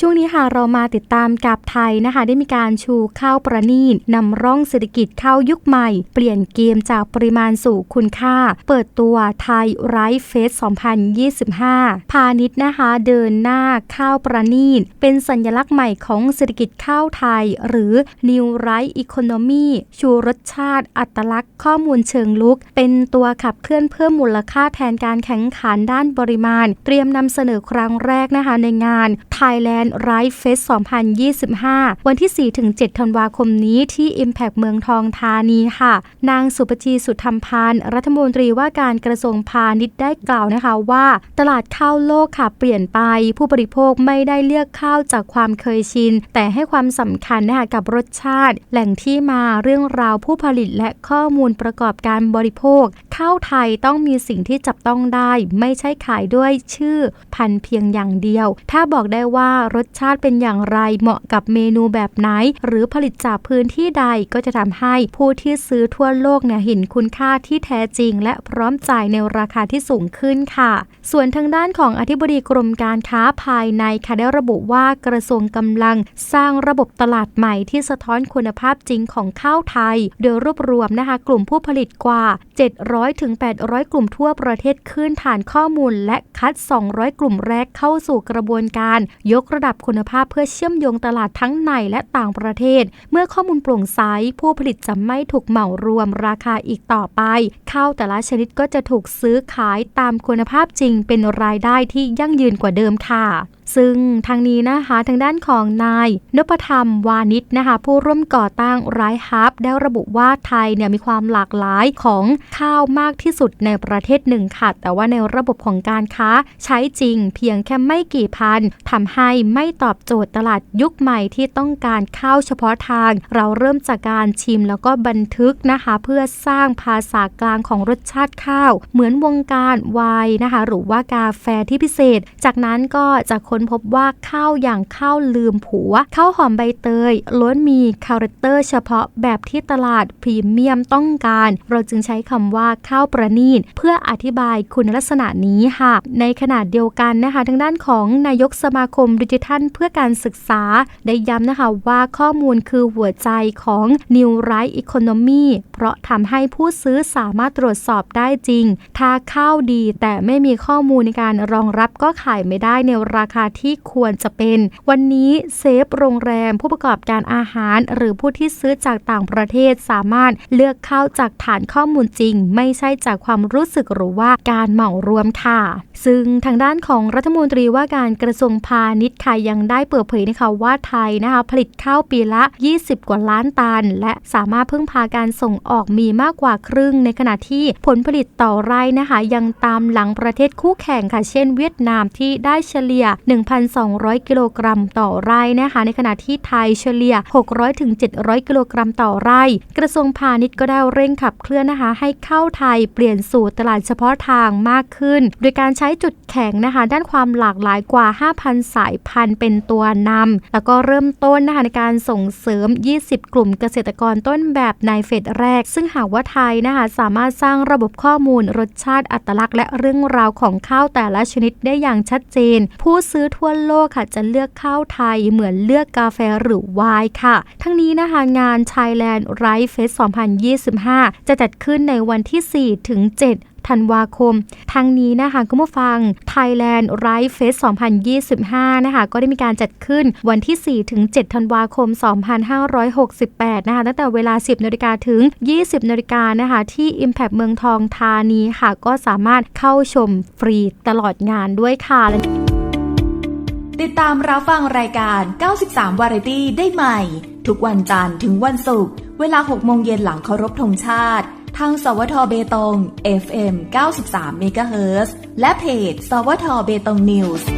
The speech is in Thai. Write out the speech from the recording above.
ช่วงนี้ค่ะเรามาติดตามกับไทยนะคะ ได้มีการชูข้าวประณีตนำร่องเศรษฐกิจข้าวยุคใหม่ เปลี่ยนเกมจากปริมาณสู่คุณค่า เปิดตัวไทยไรฟ์เฟส 2025 พาณิชย์นะคะ เดินหน้าข้าวประณีตเป็นสัญลักษณ์ใหม่ของเศรษฐกิจข้าวไทย หรือ New Rice Economy ชูรสชาติ อัตลักษณ์ข้อมูลเชิงลุก เป็นตัวขับเคลื่อนเพิ่มมูลค่าแทนการแข่งขันด้านปริมาณ เตรียมนำเสนอครั้งแรกนะคะในงาน Thailand Rice Fest 2025 วันที่ 4-7 ธันวาคมนี้ที่ Impact เมืองทองธานีค่ะ นางสุปจีสุธรรมพานธ์รัฐมนตรีว่าการกระทรวงพาณิชย์ได้กล่าวนะคะว่า ตลาดข้าวโลกค่ะเปลี่ยนไป ผู้บริโภคไม่ได้เลือกข้าวจากความเคยชิน แต่ให้ความสำคัญนะคะกับรสชาติ แหล่งที่มาเรื่องราวผู้ผลิตและข้อมูลประกอบการบริโภค ข้าวไทยต้องมีสิ่งที่จับต้องได้ ไม่ใช่ขายด้วยชื่อพันเพียงอย่างเดียว ถ้าบอกได้ว่ารสชาติเป็นอย่างไรเหมาะกับเมนูแบบไหน หรือผลิตจากพื้นที่ใดก็จะทำให้ผู้ที่ซื้อทั่วโลกเนี่ยเห็นคุณค่าที่แท้จริง และพร้อมจ่ายในราคาที่สูงขึ้นค่ะ ส่วนทางด้านของอธิบดีกรมการค้าภายในค่ะได้ระบุว่ากระทรวงกำลังสร้างระบบตลาดใหม่ที่สะท้อนคุณภาพจริงของข้าวไทย โดยรวบรวมนะคะกลุ่มผู้ผลิตกว่า 700ถึง800 กลุ่มทั่วประเทศขึ้นฐานข้อมูล และคัด 200 กลุ่มแรกเข้าสู่กระบวนการยกระดับคุณภาพเพื่อเชื่อมโยงตลาดทั้งในและต่างประเทศ เมื่อข้อมูลโปร่งใสผู้ผลิตจะไม่ถูกเหมารวมราคาอีกต่อไป ข้าวแต่ละชนิดก็จะถูกซื้อขายตามคุณภาพจริงเป็นรายได้ที่ยั่งยืนกว่าเดิมค่ะ ซึ่งทางนี้นะคะทางด้านของนายนพธรรมวานิชนะคะผู้ร่วมก่อตั้งไรฮับได้ระบุว่าไทยเนี่ยมีความหลากหลายของข้าวมากที่สุดในประเทศหนึ่งค่ะแต่ว่าในระบบของการค้าใช้จริงเพียงแค่ไม่กี่พันทำให้ไม่ตอบโจทย์ตลาดยุคใหม่ที่ต้องการข้าวเฉพาะทาง เราเริ่มจากการชิมแล้วก็บันทึกนะคะ เพื่อสร้างภาษากลางของรสชาติข้าว เหมือนวงการไวน์นะคะ หรือว่ากาแฟที่พิเศษ จากนั้นก็จะค้นพบว่าข้าวอย่างข้าวลืมผัวข้าวหอมใบเตยล้วนมีคาแรคเตอร์เฉพาะแบบที่ตลาดพรีเมียมต้องการ เราจึงใช้คำว่าข้าวประณีตเพื่ออธิบายคุณลักษณะนี้ค่ะ ในขณะเดียวกันนะคะ ทางด้านของนายกสมาคมดิจิทัลเพื่อการศึกษา ได้ย้ำนะคะว่าข้อมูลคือหัวใจของ New Right Economy เพราะทำให้ผู้ซื้อสามารถตรวจสอบได้จริง ถ้าข้าวดีแต่ไม่มีข้อมูลในการรองรับก็ขายไม่ได้ในราคาที่ควรจะเป็น วันนี้เซฟโรงแรมผู้ประกอบการอาหาร หรือผู้ที่ซื้อจากต่างประเทศสามารถเลือกข้าวจากฐานข้อมูลจริง ไม่ใช่จากความรู้สึกหรือว่าการเหมารวมค่ะ ซึ่งทางด้านของรัฐมนตรีว่าการกระทรวงพาณิชย์ค่ะยังได้เปิดเผยนะคะว่าไทยนะคะผลิตข้าวปีละ 20 กว่าล้านตัน และสามารถพึ่งพาการส่งออกมีมากกว่าครึ่ง ในขณะที่ผลผลิตต่อไร่นะคะ ยังตามหลังประเทศคู่แข่งค่ะ เช่นเวียดนามที่ได้เฉลี่ย1,200 กิโลกรัมต่อไร่นะคะ ในขณะที่ไทยเฉลี่ย 600ถึง700 กิโลกรัมต่อไร่ กระทรวงพาณิชย์ก็ได้เร่งขับเคลื่อนนะคะ ให้เข้าไทยเปลี่ยนสู่ตลาดเฉพาะทางมากขึ้น โดยการใช้จุดแข็งนะคะ ด้านความหลากหลายกว่า 5,000 สายพันธุ์เป็นตัวนำแล้วก็เริ่มต้นนะคะในการส่งเสริม 20 กลุ่มเกษตรกรต้นแบบในเฟสแรก ซึ่งหากว่าไทยนะคะสามารถสร้างระบบข้อมูลรสชาติอัตลักษณ์ และเรื่องราวของข้าวแต่ละชนิดได้อย่างชัดเจน ผู้ซื้อทั่วโลกค่ะจะเลือกข้าวไทยเหมือนเลือกกาแฟหรือไวน์ค่ะ ทั้งนี้นะคะงาน Thailand Rice Fest 2025 จะจัดขึ้นในวันที่ 4 ถึง 7ธันวาคมทั้งนี้นะคะคุณผู้ฟัง Thailand Rice Fest 2025 นะคะ ก็ได้มีการจัดขึ้นวันที่ 4 ถึง 7 ธันวาคม 2568 นะคะ ตั้งแต่เวลา 10 นาฬิกาถึง 20 นาฬิกานะคะ ที่ Impact เมืองทองธานีค่ะ ก็สามารถเข้าชมฟรีตลอดงานด้วยค่ะ ติดตามรับฟังรายการ 93 วาไรตี้ได้ใหม่ ทุกวันจันทร์ถึงวันศุกร์ เวลา 6 โมงเย็นหลังเคารพธงชาติ ทางสวทเบตง FM 93 MHz และเพจ สวทเบตงนิวส์